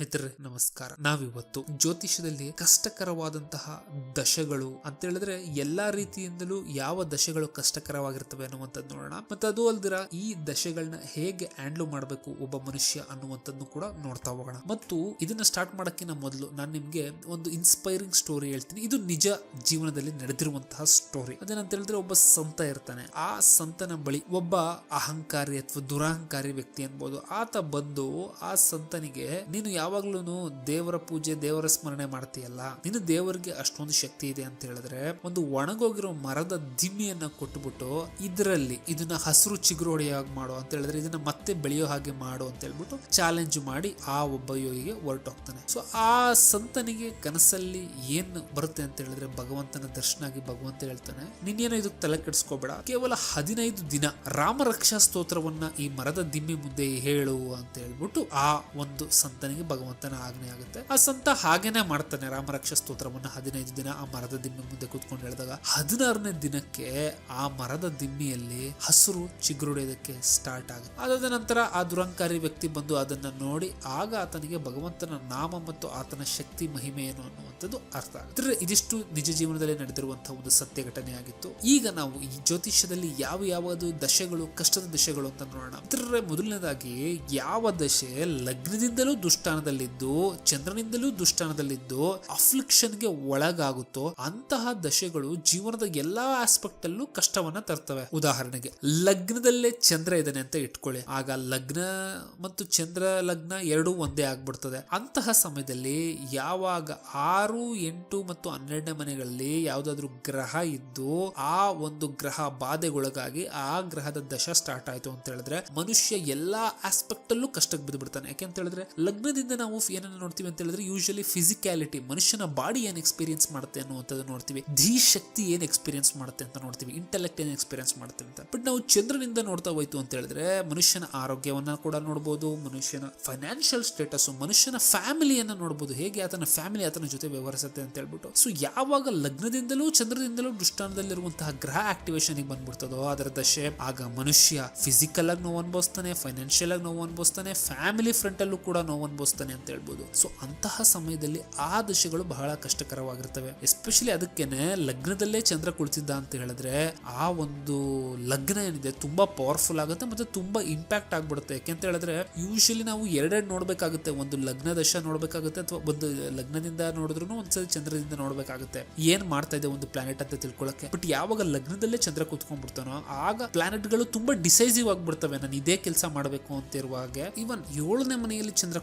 ಮಿತ್ರರೇ, ನಮಸ್ಕಾರ. ನಾವಿವತ್ತು ಜ್ಯೋತಿಷ್ಯದಲ್ಲಿ ಕಷ್ಟಕರವಾದಂತಹ ದಶಗಳು ಅಂತ ಹೇಳಿದ್ರೆ ಎಲ್ಲಾ ರೀತಿಯಿಂದಲೂ ಯಾವ ದಶೆಗಳು ಕಷ್ಟಕರವಾಗಿರ್ತವೆ ಅನ್ನುವಂಥದ್ದು ನೋಡೋಣ. ಮತ್ತೆ ಅದು ಅಲ್ದಿರ ಈ ದಶೆಗಳನ್ನ ಹೇಗೆ ಹ್ಯಾಂಡ್ಲ್ ಮಾಡಬೇಕು ಒಬ್ಬ ಮನುಷ್ಯ ಅನ್ನುವಂಥದ್ದು ಕೂಡ ನೋಡ್ತಾ ಹೋಗೋಣ. ಮತ್ತು ಇದನ್ನ ಸ್ಟಾರ್ಟ್ ಮಾಡೋಕ್ಕಿಂತ ಮೊದಲು ನಾನು ನಿಮಗೆ ಒಂದು ಇನ್ಸ್ಪೈರಿಂಗ್ ಸ್ಟೋರಿ ಹೇಳ್ತೀನಿ. ಇದು ನಿಜ ಜೀವನದಲ್ಲಿ ನಡೆದಿರುವಂತಹ ಸ್ಟೋರಿ ಅದೇನಂತ ಹೇಳಿದ್ರೆ ಒಬ್ಬ ಸಂತ ಇರ್ತಾನೆ. ಆ ಸಂತನ ಬಳಿ ಒಬ್ಬ ಅಹಂಕಾರಿ ಅಥವಾ ದುರಹಂಕಾರಿ ವ್ಯಕ್ತಿ ಅನ್ಬೋದು. ಆತ ಬಂದು ಆ ಸಂತನಿಗೆ, ನೀನು ಯಾವಾಗ್ಲೂ ದೇವರ ಪೂಜೆ, ದೇವರ ಸ್ಮರಣೆ ಮಾಡ್ತೀಯಲ್ಲ? ನಿನ್ನ ದೇವರಿಗೆ ಅಷ್ಟೊಂದು ಶಕ್ತಿ ಇದೆ ಅಂತ ಹೇಳಿದ್ರೆ, ಒಂದು ಒಣಗೋಗಿರೋ ಮರದ ದಿಮ್ಮಿಯನ್ನ ಕೊಟ್ಟುಬಿಟ್ಟು ಇದರಲ್ಲಿ ಇದನ್ನ ಹಸಿರು ಚಿಗುರು ಹೊಡೆಯಾಗಿ ಮಾಡು ಅಂತ ಹೇಳಿದ್ರೆ, ಇದನ್ನ ಮತ್ತೆ ಬೆಳೆಯೋ ಹಾಗೆ ಮಾಡು ಅಂತ ಹೇಳ್ಬಿಟ್ಟು ಚಾಲೆಂಜ್ ಮಾಡಿ ಆ ಒಬ್ಬ ಯೋಗಿಗೆ ಹೊರಟೋಗ್ತಾನೆ. ಸೊ ಆ ಸಂತನಿಗೆ ಕನಸಲ್ಲಿ ಏನ್ ಬರುತ್ತೆ ಅಂತ ಹೇಳಿದ್ರೆ, ಭಗವಂತನ ದರ್ಶನ ಆಗಿ ಭಗವಂತ ಹೇಳ್ತಾನೆ ನೀನೇನೋ ಇದಕ್ಕೆ ತಲೆ ಕೆಡಿಸ್ಕೋಬೇಡ. ಕೇವಲ ಹದಿನೈದು ದಿನ ರಾಮ ರಕ್ಷಾ ಸ್ತೋತ್ರವನ್ನ ಈ ಮರದ ದಿಮ್ಮಿ ಮುಂದೆ ಹೇಳು ಅಂತ ಹೇಳ್ಬಿಟ್ಟು ಆ ಒಂದು ಸಂತನಿಗೆ ಭಗವಂತನ ಆಜ್ಞೆ ಆಗುತ್ತೆ. ಆ ಸಂತ ಹಾಗೇನೆ ಮಾಡ್ತಾನೆ. ರಾಮರಕ್ಷ ಸ್ತೋತ್ರವನ್ನ ಹದಿನೈದು ದಿನ ಆ ಮರದ ದಿಮ್ಮಿ ಮುಂದೆ ಕೂತ್ಕೊಂಡು ಹೇಳಿದಾಗ, ಹದಿನಾರನೇ ದಿನಕ್ಕೆ ಆ ಮರದ ದಿಮ್ಮಿಯಲ್ಲಿ ಹಸಿರು ಚಿಗುರುಡೋದಕ್ಕೆ ಸ್ಟಾರ್ಟ್ ಆಗುತ್ತೆ. ಅದಾದ ನಂತರ ಆ ದುರಂಕಾರಿ ವ್ಯಕ್ತಿ ಬಂದು ಅದನ್ನ ನೋಡಿ, ಆಗ ಆತನಿಗೆ ಭಗವಂತನ ನಾಮ ಮತ್ತು ಆತನ ಶಕ್ತಿ, ಮಹಿಮೆ ಏನು ಅನ್ನುವಂಥದ್ದು ಅರ್ಥ ಆಗುತ್ತೆ. ಇದಿಷ್ಟು ನಿಜ ಜೀವನದಲ್ಲಿ ನಡೆದಿರುವಂತಹ ಒಂದು ಸತ್ಯ ಘಟನೆಯಾಗಿತ್ತು ಈಗ ನಾವು ಈ ಜ್ಯೋತಿಷ್ಯದಲ್ಲಿ ಯಾವ ಯಾವುದು ದಶೆಗಳು, ಕಷ್ಟದ ದಶೆಗಳು ಅಂತ ನೋಡೋಣ. ಇದರ ಮೊದಲನೇದಾಗಿ ಯಾವ ದಶೆ ಲಗ್ನದಿಂದಲೂ ದುಷ್ಟಾನದಲ್ಲಿದ್ದು ಚಂದ್ರನಿಂದಲೂ ದುಷ್ಟಾನದಲ್ಲಿದ್ದು ಅಫ್ಲಿಕ್ಷನ್ಗೆ ಒಳಗಾಗುತ್ತೋ, ಅಂತಹ ದಶೆಗಳು ಜೀವನದ ಎಲ್ಲಾ ಆಸ್ಪೆಕ್ಟ್ ಅಲ್ಲೂ ಕಷ್ಟವನ್ನ ತರ್ತವೆ. ಉದಾಹರಣೆಗೆ, ಲಗ್ನದಲ್ಲೇ ಚಂದ್ರ ಇದ್ದಾನೆ ಅಂತ ಇಟ್ಕೊಳ್ಳಿ. ಆಗ ಲಗ್ನ ಮತ್ತು ಚಂದ್ರ ಲಗ್ನ ಎರಡೂ ಒಂದೇ ಆಗ್ಬಿಡ್ತದೆ. ಅಂತಹ ಸಮಯದಲ್ಲಿ ಯಾವಾಗ ಆರು, ಎಂಟು ಮತ್ತು ಹನ್ನೆರಡನೇ ಮನೆಗಳಲ್ಲಿ ಯಾವ್ದಾದ್ರು ಗ್ರಹ ಇದ್ದು, ಆ ಒಂದು ಗ್ರಹ ಬಾಧೆಗೊಳಗಾಗಿ ಆ ಗ್ರಹದ ದಶ ಸ್ಟಾರ್ಟ್ ಆಯ್ತು ಅಂತ ಹೇಳಿದ್ರೆ, ಮನುಷ್ಯ ಎಲ್ಲಾ ಆಸ್ಪೆಕ್ಟ್ ಅಲ್ಲೂ ಕಷ್ಟಕ್ಕೆ ಬಿದ್ದು ಬಿಡ್ತಾನೆ ಯಾಕೆ ಹೇಳಿದ್ರೆ ಲಗ್ನದಿಂದ ನಾವು ಏನನ್ನ ನೋಡ್ತೀವಿ ಅಂತ ಹೇಳಿದ್ರೆ ಯೂಶಲಿ ಫಿಸಿಕ್ಯಾಲಿಟಿ ಮನುಷ್ಯನ ಬಾಡಿ ಏನ್ ಎಕ್ಸ್ಪೀರಿಯನ್ಸ್ ಮಾಡುತ್ತೆ ಅನ್ನುವಂಥದ್ದು ನೋಡ್ತೀವಿ. ಧೀ ಶಕ್ತಿ ಏನ್ ಎಕ್ಸ್ಪೀರಿಯನ್ಸ್ ಮಾಡುತ್ತೆ ಅಂತ ನೋಡ್ತೀವಿ. ಇಂಟೆಲೆಕ್ಟ್ ಏನ್ ಎಕ್ಸ್ಪೀರಿಯನ್ಸ್ ಮಾಡುತ್ತೆ ಅಂತ. ಬಟ್ ನಾವು ಚಂದ್ರನಿಂದ ನೋಡ್ತಾ ಹೋಯ್ತು ಅಂತ ಹೇಳಿದ್ರೆ ಮನುಷ್ಯನ ಆರೋಗ್ಯವನ್ನ ಕೂಡ ನೋಡಬಹುದು ಮನುಷ್ಯನ ಫೈನಾನ್ಷಿಯಲ್ ಸ್ಟೇಟಸ್ ಮನುಷ್ಯನ ಫ್ಯಾಮಿಲಿಯನ್ನ ನೋಡಬಹುದು ಹೇಗೆ ಆತನ ಫ್ಯಾಮಿಲಿ ಆತನ ಜೊತೆ ವ್ಯವಹರಿಸುತ್ತೆ ಅಂತ ಹೇಳ್ಬಿಟ್ಟು. ಸೊ ಯಾವಾಗ ಲಗ್ನದಿಂದಲೂ, ಚಂದ್ರದಿಂದಲೂ ದೃಷ್ಟಾನದಲ್ಲಿರುವಂತಹ ಗ್ರಹ ಆಕ್ಟಿವೇಶನ್ ಬಂದ್ಬಿಡ್ತದೋ, ಅದರ ದಶೆ, ಆಗ ಮನುಷ್ಯ ಫಿಸಿಕಲ್ ಆಗಿ ನೋವು ಅನ್ಬೋಸ್ತಾನೆ ಫೈನಾನ್ಷಿಯಲ್ ಆಗಿ ನೋವು ಅನುಭವಿಸ್ತಾನೆ ಫ್ಯಾಮಿಲಿ ಫ್ರಂಟ್ ಅಲ್ಲೂ ಕೂಡ ನೋವು ಅನುಭವಿಸ್ತಾನೆ. ಅಂತ ಹೇಳ್ಬೋದು. ಸೊ ಅಂತಹ ಸಮಯದಲ್ಲಿ ಆ ದಶೆಗಳು ಬಹಳ ಕಷ್ಟಕರವಾಗಿರ್ತವೆ. ಎಸ್ಪೆಷಲಿ ಅದಕ್ಕೇನೆ ಲಗ್ನದಲ್ಲೇ ಚಂದ್ರ ಕುಳಿತಿದ್ದ ಅಂತ ಹೇಳಿದ್ರೆ ಆ ಒಂದು ಲಗ್ನ ಏನಿದೆ ತುಂಬಾ ಪವರ್ಫುಲ್ ಆಗುತ್ತೆ ಮತ್ತೆ ತುಂಬಾ ಇಂಪ್ಯಾಕ್ಟ್ ಆಗ್ಬಿಡುತ್ತೆ. ಯಾಕೆಂತ ಹೇಳಿದ್ರೆ ಯೂಶಲಿ ನಾವು ಎರಡೆರಡು ನೋಡ್ಬೇಕಾಗುತ್ತೆ. ಒಂದು ಲಗ್ನ ದಶ ನೋಡ್ಬೇಕಾಗುತ್ತೆ ಅಥವಾ ಒಂದು ಲಗ್ನದಿಂದ ನೋಡಿದ್ರು ಒಂದ್ಸರಿ ಚಂದ್ರದಿಂದ ನೋಡ್ಬೇಕಾಗುತ್ತೆ. ಏನ್ ಮಾಡ್ತಾ ಇದೆ ಒಂದು ಪ್ಲಾನೆಟ್ ಅಂತ ತಿಳ್ಕೊಳಕ್ಕೆ? ಬಟ್ ಯಾವಾಗ ಲಗ್ನದಲ್ಲೇ ಚಂದ್ರ ಕುತ್ಕೊಂಡ್ಬಿಡ್ತಾನೋ ಆಗ ಪ್ಲಾನೆಟ್ಗಳು ತುಂಬಾ ಡಿಸೈಸಿವ್ ಆಗ್ಬಿಡ್ತವೆ. ನಾನು ಇದೇ ಕೆಲಸ ಮಾಡಬೇಕು ಅಂತ ಇರುವಾಗ ಇವನ್ ಏಳನೇ ಮನೆಯಲ್ಲಿ ಚಂದ್ರ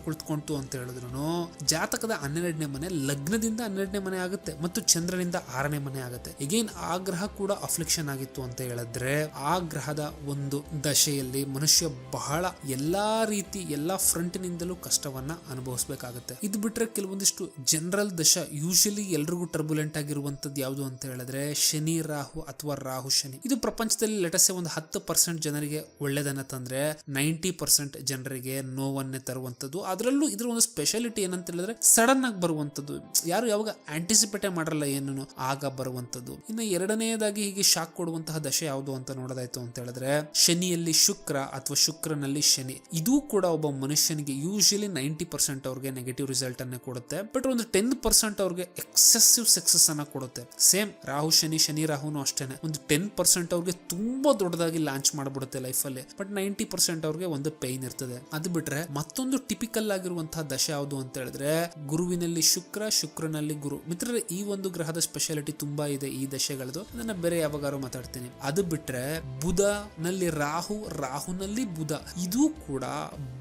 ಕುಳಿತುಕೊಂತು ಅಂತ ಹೇಳಿದ್ರು ಜಾತಕದ ಹನ್ನೆರಡನೇ ಮನೆ ಲಗ್ನದಿಂದ ಹನ್ನೆರಡನೇ ಮನೆ ಆಗುತ್ತೆ ಮತ್ತು ಚಂದ್ರನಿಂದ ಆರನೇ ಮನೆ ಆಗುತ್ತೆ. ಎಗೇನ್ ಆ ಗ್ರಹ ಕೂಡ ಅಫ್ಲಿಕ್ಷನ್ ಆಗಿತ್ತು ಅಂತ ಹೇಳಿದ್ರೆ ಆ ಗ್ರಹದ ಒಂದು ದಶೆಯಲ್ಲಿ ಮನುಷ್ಯ ಬಹಳ ಎಲ್ಲಾ ರೀತಿ, ಎಲ್ಲಾ ಫ್ರಂಟ್ನಿಂದಲೂ ಕಷ್ಟವನ್ನ ಅನುಭವಿಸಬೇಕಾಗುತ್ತೆ. ಇದು ಬಿಟ್ರೆ ಕೆಲವೊಂದಿಷ್ಟು ಜನರಲ್ ದಶ ಯೂಶಲಿ ಎಲ್ರಿಗೂ ಟರ್ಬುಲೆಂಟ್ ಆಗಿರುವಂತದ್ದು ಯಾವುದು ಅಂತ ಹೇಳಿದ್ರೆ ಶನಿ, ರಾಹು ಅಥವಾ ರಾಹು, ಶನಿ. ಇದು ಪ್ರಪಂಚದಲ್ಲಿ ಲೆಟಸೆ ಒಂದು ಹತ್ತು ಪರ್ಸೆಂಟ್ ಜನರಿಗೆ ಒಳ್ಳೇದನ್ನ ತಂದ್ರೆ ನೈಂಟಿ ಪರ್ಸೆಂಟ್ ಜನರಿಗೆ ನೋವನ್ನೇ ತರುವಂತದ್ದು ಅದರಲ್ಲೂ ಇದ್ರ ಒಂದು ಸ್ಪೆಷಾಲಿಟಿ ಏನಂತ ಹೇಳಿದ್ರೆ ಸಡನ್ ಆಗಿ ಬರುವಂತದ್ದು ಯಾರು ಯಾವಾಗ ಆಂಟಿಸಿಪೇಟೇ ಮಾಡಲ್ಲ ಏನು ಆಗ ಬರುವಂತದ್ದು ಇನ್ನು ಎರಡನೆಯದಾಗಿ ಹೀಗೆ ಶಾಕ್ ಕೊಡುವಂತಹ ದಶೆ ಯಾವುದು ಅಂತ ನೋಡೋದಾಯ್ತು ಅಂತ ಹೇಳಿದ್ರೆ, ಶನಿಯಲ್ಲಿ ಶುಕ್ರ ಅಥವಾ ಶುಕ್ರನಲ್ಲಿ ಶನಿ. ಇದು ಕೂಡ ಒಬ್ಬ ಮನುಷ್ಯನಿಗೆ ಯೂಶಲಿ ನೈಂಟಿ ಪರ್ಸೆಂಟ್ ಅವ್ರಿಗೆ ನೆಗೆಟಿವ್ ರಿಸಲ್ಟ್ ಅನ್ನ ಕೊಡುತ್ತೆ. ಬಟ್ ಒಂದು ಟೆನ್ ಪರ್ಸೆಂಟ್ ಅವ್ರಿಗೆ ಎಕ್ಸೆಸಿವ್ ಸಕ್ಸಸ್ ಅನ್ನ ಕೊಡುತ್ತೆ. ಸೇಮ್ ರಾಹು, ಶನಿ ಶನಿ ರಾಹುನು ಅಷ್ಟೇನೆ. ಒಂದು ಟೆನ್ ಪರ್ಸೆಂಟ್ ಅವ್ರಿಗೆ ತುಂಬಾ ದೊಡ್ಡದಾಗಿ ಲಾಂಚ್ ಮಾಡ್ಬಿಡುತ್ತೆ ಲೈಫಲ್ಲಿ ಬಟ್ ನೈಂಟಿ ಪರ್ಸೆಂಟ್ ಅವ್ರಿಗೆ ಒಂದು ಪೈನ್ ಇರ್ತದೆ. ಅದು ಬಿಟ್ರೆ ಮತ್ತೊಂದು ಟಿಪಿಕಲ್ ಆಗಿರುವಂತಹ ದಶೆ ಯಾವುದು ಅಂತ ಹೇಳಿದ್ರೆ ಗುರುವಿನಲ್ಲಿ ಶುಕ್ರ, ಶುಕ್ರನಲ್ಲಿ ಗುರು. ಮಿತ್ರರೇ, ಈ ಒಂದು ಗ್ರಹದ ಸ್ಪೆಷಾಲಿಟಿ ತುಂಬಾ ಇದೆ ಈ ದಶೆಗಳದು ಅದನ್ನ ಬೇರೆ ಯಾವಾಗಾರು ಮಾತಾಡ್ತೀನಿ. ಅದು ಬಿಟ್ರೆ ಬುಧನಲ್ಲಿ ರಾಹು, ರಾಹುನಲ್ಲಿ ಬುಧ. ಇದು ಕೂಡ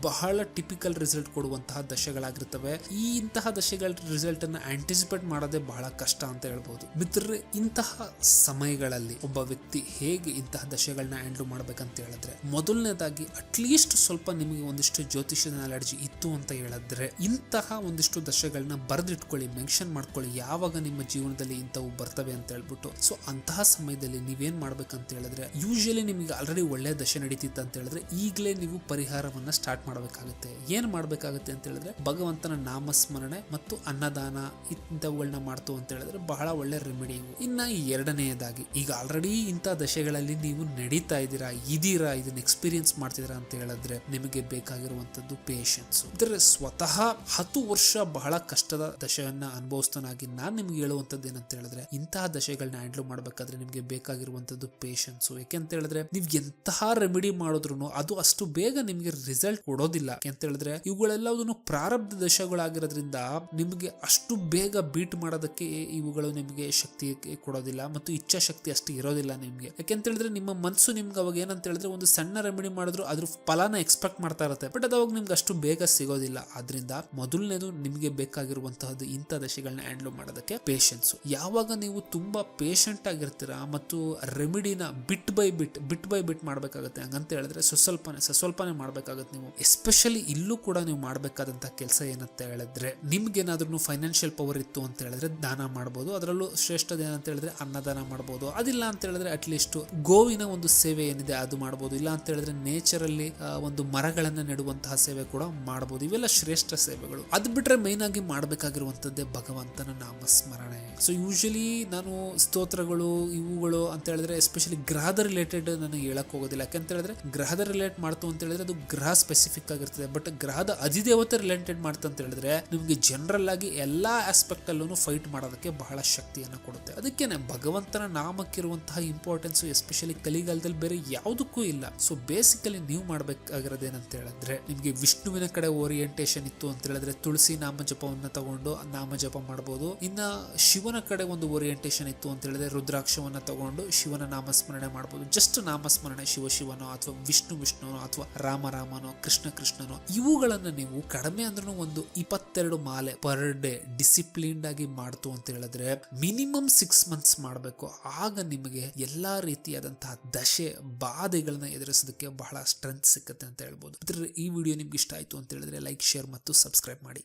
ಬಹಳ ಟಿಪಿಕಲ್ ರಿಸಲ್ಟ್ ಕೊಡುವಂತಹ ದಶೆಗಳಾಗಿರ್ತವೆ. ಈ ಇಂತಹ ದಶೆಗಳ ರಿಸಲ್ಟ್ ಅನ್ನ ಆಂಟಿಸಿಪೇಟ್ ಮಾಡೋದೇ ಬಹಳ ಕಷ್ಟ ಅಂತ ಹೇಳ್ಬಹುದು ಮಿತ್ರರೇ, ಇಂತಹ ಸಮಯಗಳಲ್ಲಿ ಒಬ್ಬ ವ್ಯಕ್ತಿ ಹೇಗೆ ಇಂತಹ ದಶೆಗಳನ್ನ ಹ್ಯಾಂಡಲ್ ಮಾಡ್ಬೇಕಂತ ಹೇಳಿದ್ರೆ, ಮೊದಲನೇದಾಗಿ ಅಟ್ಲೀಸ್ಟ್ ಸ್ವಲ್ಪ ನಿಮಗೆ ಒಂದಿಷ್ಟು ಜ್ಯೋತಿಷ್ಯದ ಅಲರ್ಜಿ ಇತ್ತು ಅಂತ ಹೇಳಿದ್ರೆ ಇಂತಹ ಒಂದಿಷ್ಟು ದಶೆಗಳನ್ನ ಬರೆದಿಟ್ಕೊಳ್ಳಿ ಮೆನ್ಷನ್ ಮಾಡ್ಕೊಳ್ಳಿ. ಯಾವಾಗ ನಿಮ್ಮ ಜೀವನದಲ್ಲಿ ಇಂಥವು ಬರ್ತವೆ ಅಂತ ಹೇಳ್ಬಿಟ್ಟು. ಸೊ ಅಂತಹ ಸಮಯದಲ್ಲಿ ನೀವೇನ್ ಮಾಡ್ಬೇಕಂತ ಹೇಳಿದ್ರೆ ಯೂಶಲಿ ನಿಮಗೆ ಆಲ್ರೆಡಿ ಒಳ್ಳೆ ದಶೆ ನಡೀತಿತ್ತು ಅಂತ ಹೇಳಿದ್ರೆ, ಈಗಲೇ ನೀವು ಪರಿಹಾರವನ್ನ ಸ್ಟಾರ್ಟ್ ಮಾಡಬೇಕಾಗುತ್ತೆ. ಏನ್ ಮಾಡ್ಬೇಕಾಗುತ್ತೆ ಅಂತ ಹೇಳಿದ್ರೆ, ಭಗವಂತನ ನಾಮಸ್ಮರಣೆ ಮತ್ತು ಅನ್ನದಾನ ಇಂಥವುಗಳನ್ನ ಮಾಡ್ತು ಅಂತ ಹೇಳಿದ್ರೆ ಬಹಳ ಒಳ್ಳೆ ರೆಮಿಡಿ ಇನ್ನ ಎರಡನೆಯದಾಗಿ, ಈಗ ಆಲ್ರೆಡಿ ಇಂಥ ದಶೆಗಳಲ್ಲಿ ನೀವು ನಡೀತಾ ಇದ್ದೀರಾ, ಇದೀರಾ, ಇದನ್ನ ಎಕ್ಸ್ಪೀರಿಯನ್ಸ್ ಮಾಡ್ತಿದ್ದೀರಾ ಅಂತ ಹೇಳಿದ್ರೆ, ನಿಮಗೆ ಬೇಕಾಗಿರುವಂತದ್ದು ಪೇಷನ್ಸ್ ಇದರ ಸ್ವ ಸ್ವತಃ ಹತ್ತು ವರ್ಷ ಬಹಳ ಕಷ್ಟದ ದಶೆಯನ್ನ ಅನುಭವಿಸ್ತಾನಾಗಿ ನಾನು ನಿಮ್ಗೆ ಹೇಳುವಂತದ್ದು ಏನಂತ ಹೇಳಿದ್ರೆ, ಇಂತಹ ದಶೆಗಳನ್ನ ಹ್ಯಾಂಡಲ್ ಮಾಡ್ಬೇಕಾದ್ರೆ ನಿಮ್ಗೆ ಬೇಕಾಗಿರುವಂತದ್ದು ಪೇಷನ್ಸ್ ಯಾಕೆಂತ ಹೇಳಿದ್ರೆ, ನೀವ್ ಎಂತಹ ರೆಮಿಡಿ ಮಾಡಿದ್ರು ಅದು ಅಷ್ಟು ಬೇಗ ನಿಮ್ಗೆ ರಿಸಲ್ಟ್ ಕೊಡೋದಿಲ್ಲ. ಯಾಕೆಂತ ಹೇಳಿದ್ರೆ ಇವುಗಳೆಲ್ಲವನ್ನು ಪ್ರಾರಬ್ಧ ದಶೆಗಳಾಗಿರೋದ್ರಿಂದ ನಿಮ್ಗೆ ಅಷ್ಟು ಬೇಗ ಬೀಟ್ ಮಾಡೋದಕ್ಕೆ ಇವುಗಳು ನಿಮ್ಗೆ ಶಕ್ತಿ ಕೊಡೋದಿಲ್ಲ ಮತ್ತು ಇಚ್ಛಾಶಕ್ತಿ ಅಷ್ಟು ಇರೋದಿಲ್ಲ ನಿಮ್ಗೆ. ಯಾಕೆಂತ ಹೇಳಿದ್ರೆ, ನಿಮ್ಮ ಮನಸ್ಸು ನಿಮ್ಗೆ ಅವಾಗ ಏನಂತ ಹೇಳಿದ್ರೆ, ಒಂದು ಸಣ್ಣ ರೆಮಿಡಿ ಮಾಡಿದ್ರು, ಅದ್ರ ಫಲನ ಎಕ್ಸ್ಪೆಕ್ಟ್ ಮಾಡ್ತಾ ಇರುತ್ತೆ. ಬಟ್ ಅದು ಅವಾಗ ನಿಮ್ಗೆ ಅಷ್ಟು ಬೇಗ ಸಿಗೋದಿಲ್ಲ. ಆದ್ರಿಂದ ಮೊದಲನೇದು ನಿಮಗೆ ಬೇಕಾಗಿರುವಂತಹದ್ದು ಇಂಥ ದಶೆಗಳನ್ನ ಹ್ಯಾಂಡಲ್ ಮಾಡೋದಕ್ಕೆ ಪೇಷನ್ಸ್ ಯಾವಾಗ ನೀವು ತುಂಬಾ ಪೇಷಂಟ್ ಆಗಿರ್ತೀರಾ ಮತ್ತು ರೆಮಿಡಿನ ಬಿಟ್ ಬೈ ಬಿಟ್ ಬಿಟ್ ಬೈ ಬಿಟ್ ಮಾಡಬೇಕಾಗುತ್ತೆ, ಹಂಗಂತ ಹೇಳಿದ್ರೆ ಸ್ವಸ್ವಲ್ಪನೆ ಸ್ವಸ್ವಲ್ಪನೆ ಮಾಡಬೇಕಾಗುತ್ತೆ ನೀವು. ಎಸ್ಪೆಷಲಿ ಇಲ್ಲೂ ಕೂಡ ನೀವು ಮಾಡಬೇಕಾದಂತಹ ಕೆಲಸ ಏನಂತ ಹೇಳಿದ್ರೆ ನಿಮ್ಗೇನಾದ್ರೂ ಫೈನಾನ್ಷಿಯಲ್ ಪವರ್ ಇತ್ತು ಅಂತ ಹೇಳಿದ್ರೆ ದಾನ ಮಾಡಬಹುದು ಅದರಲ್ಲೂ ಶ್ರೇಷ್ಠದ ಏನಂತ ಹೇಳಿದ್ರೆ ಅನ್ನದಾನ ಮಾಡಬಹುದು ಅದಿಲ್ಲ ಅಂತ ಹೇಳಿದ್ರೆ ಅಟ್ಲೀಸ್ಟ್ ಗೋವಿನ ಒಂದು ಸೇವೆ ಏನಿದೆ ಅದು ಮಾಡಬಹುದು ಇಲ್ಲ ಅಂತ ಹೇಳಿದ್ರೆ ನೇಚರ್ ಅಲ್ಲಿ ಒಂದು ಮರಗಳನ್ನ ನೆಡುವಂತಹ ಸೇವೆ ಕೂಡ ಮಾಡಬಹುದು ಇವೆಲ್ಲ ಶ್ರೇಷ್ಠ ಸೇವೆಗಳು. ಅದು ಬಿಟ್ಟರೆ ಮೈನ್ ಆಗಿ ಮಾಡ್ಬೇಕಾಗಿರುವಂತದ್ದೇ ಭಗವಂತನ ನಾಮಸ್ಮರಣೆ. ಸೊ ಯೂಶಲಿ ನಾನು ಸ್ತೋತ್ರಗಳು, ಇವುಗಳು ಅಂತ ಹೇಳಿದ್ರೆ ಎಸ್ಪೆಷಲಿ ಗ್ರಹದ ರಿಲೇಟೆಡ್ ನನಗೆ ಹೇಳಕ್ ಹೋಗೋದಿಲ್ಲ. ಯಾಕಂತ ಹೇಳಿದ್ರೆ ಗ್ರಹದ ರಿಲೇಟ್ ಮಾಡ್ತು ಅಂತ ಹೇಳಿದ್ರೆ ಅದು ಗ್ರಹ ಸ್ಪೆಸಿಫಿಕ್ ಆಗಿರ್ತದೆ. ಬಟ್ ಗ್ರಹದ ಅಧಿದೇವತೆ ರಿಲೇಟೆಡ್ ಮಾಡ್ತು ಅಂತ ಹೇಳಿದ್ರೆ ನಿಮಗೆ ಜನರಲ್ ಆಗಿ ಎಲ್ಲಾ ಆಸ್ಪೆಕ್ಟ್ ಅಲ್ಲೂ ಫೈಟ್ ಮಾಡೋದಕ್ಕೆ ಬಹಳ ಶಕ್ತಿಯನ್ನು ಕೊಡುತ್ತೆ. ಅದಕ್ಕೇನೆ ಭಗವಂತನ ನಾಮಕ್ಕಿರುವಂತಹ ಇಂಪಾರ್ಟೆನ್ಸ್ ಎಸ್ಪೆಷಲಿ ಕಲಿಗಾಲದಲ್ಲಿ ಬೇರೆ ಯಾವುದಕ್ಕೂ ಇಲ್ಲ. ಸೊ ಬೇಸಿಕಲಿ ನೀವು ಮಾಡಬೇಕಾಗಿರೋದೇನಂತ ಹೇಳಿದ್ರೆ ನಿಮಗೆ ವಿಷ್ಣುವಿನ ಕಡೆ ಓರಿಯೆಂಟೇಷನ್ ಇತ್ತು ಅಂತ ಹೇಳಿದ್ರೆ ತುಳಸಿ ನಾಮ ಜಪವನ್ನ ತಗೊಂಡು ನಾಮ ಜಪ ಮಾಡಬಹುದು ಇನ್ನ ಶಿವನ ಕಡೆ ಒಂದು ಓರಿಯೆಂಟೇಷನ್ ಇತ್ತು ಅಂತ ಹೇಳಿದ್ರೆ ರುದ್ರಾಕ್ಷವನ್ನ ತಗೊಂಡು ಶಿವನ ನಾಮಸ್ಮರಣೆ ಮಾಡಬಹುದು ಜಸ್ಟ್ ನಾಮಸ್ಮರಣೆ ಶಿವ ಶಿವನೋ ಅಥವಾ ವಿಷ್ಣು ವಿಷ್ಣುನೋ ಅಥವಾ ರಾಮ ರಾಮನೋ ಕೃಷ್ಣ ಕೃಷ್ಣನೋ ಇವುಗಳನ್ನ ನೀವು ಕಡಿಮೆ ಅಂದ್ರೂ ಒಂದು ಇಪ್ಪತ್ತೆರಡು ಮಾಲೆ ಪರ್ ಡೇ ಡಿಸಿಪ್ಲಿನ್ಡ್ ಆಗಿ ಮಾಡ್ತು ಅಂತ ಹೇಳಿದ್ರೆ ಮಿನಿಮಮ್ ಸಿಕ್ಸ್ ಮಂತ್ಸ್ ಮಾಡಬೇಕು. ಆಗ ನಿಮಗೆ ಎಲ್ಲಾ ರೀತಿಯಾದಂತಹ ದಶೆ ಬಾಧೆಗಳನ್ನ ಎದುರಿಸೋದಕ್ಕೆ ಬಹಳ ಸ್ಟ್ರೆಂತ್ ಸಿಕ್ಕತ್ತೆ ಅಂತ ಹೇಳ್ಬೋದು. ಈ ವಿಡಿಯೋ ನಿಮ್ಗೆ ಇಷ್ಟ ಆಯ್ತು ಅಂತ ಹೇಳಿದ್ರೆ ಲೈಕ್ ಶೇರ್ ಮತ್ತು ಸಬ್ಸ್ಕ್ರೈಬ್ ಮಾಡಿ.